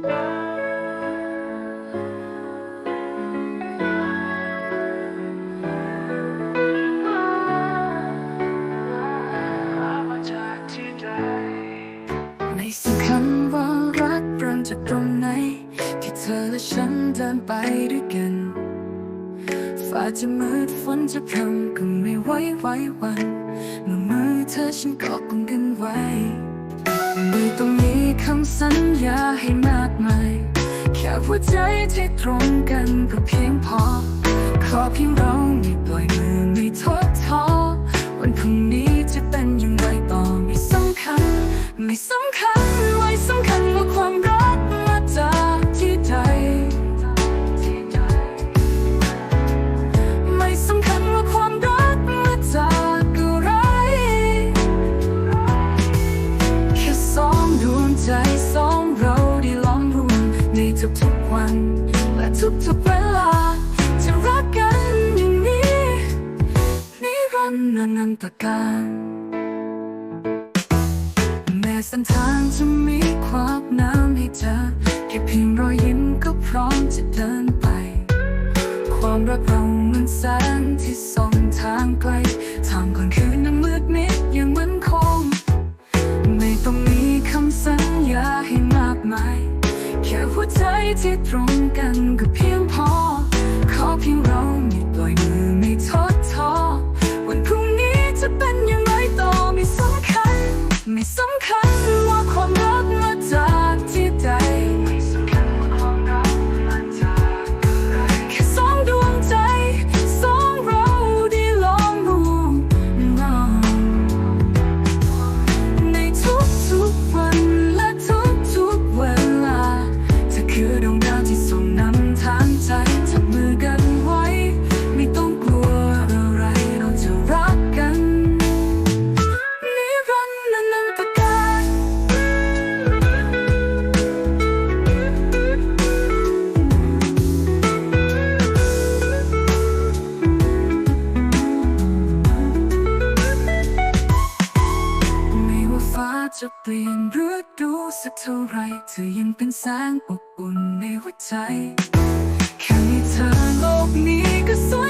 ไม่สำคัญว่ารักเริ่มจากตรงไหน ที่เธอและฉันเดินไปด้วยกันฟ้าจะมืดฝนจะพรำก็ไม่ไหวไหวหวันเมื่อมือเธอฉันก็กุมกันไว้ไม่ต้องมีคำสัญญาให้มา หัวใจที่ตรงกันก็เพียงพอ ขอเพียงเราไม่ปล่อยมือไม่ท้อ นิรันันตการแม้เส้นทางจะมีความน้ำให้เจอแค่เพียงรอยยิ้มก็พร้อมจะเดินไป ความรักเราเหมือนแสงที่ส่องทางไกลทางก่อนคืนนั้นมืดมิดยังมั่นคง ไม่ต้องมีคำสัญญาให้มากมาย แค่หัวใจที่ตรงกันก็เพียงพอ ขอเพียงเราไม่ปล่อยมือไม่ท้อท้ จะเปลี่ยนหรือดูสักเท่าไรเธอยังเป็นแสงอบอุ่นในหัวใจ แค่มีเธอโลกนี้ก็สวย